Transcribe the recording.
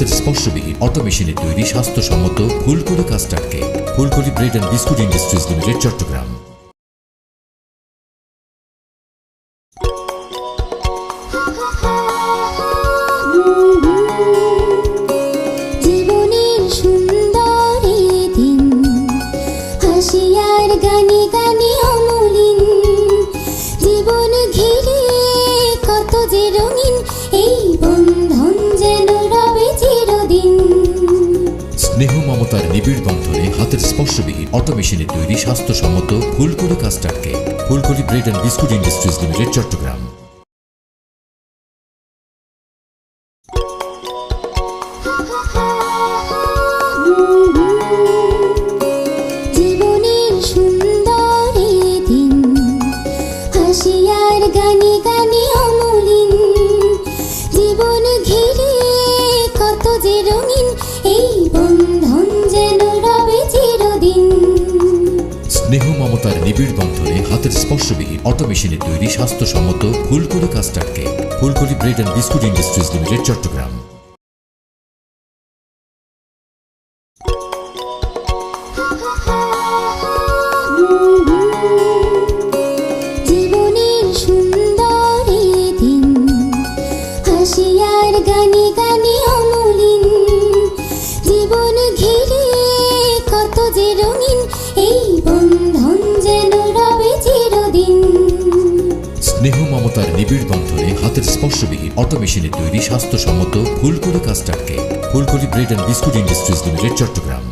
হাতের স্পর্শবিহীন অটোমেশিনে তৈরি স্বাস্থ্যসম্মত Fulkoli custard cake, Fulkoli bread and biscuit industries limited, Chattogram. এই বন্ধন স্নেহ মমতার নিবিড় বন্ধনে হাতের স্পর্শবিহীন অটোমেশিনে তৈরি স্বাস্থ্যসম্মত Fulkoli custard cake, Fulkoli bread and biscuit industries limited, Chattogram. এই বন্ধন নিবিড় বন্ধনে হাতের স্পর্শবিহীন অটোমেশিনে তৈরি স্বাস্থ্যসম্মত Fulkoli custard cake Fulkoli bread and biscuit industries limited Chattogram. এই বন্ধন মমতার নিবিড় বন্ধনে হাতের স্পর্শবিহীন অটোমেশিনে তৈরি স্বাস্থ্যসম্মত Fulkoli custard cake Fulkoli bread and biscuit industries limited Chattogram.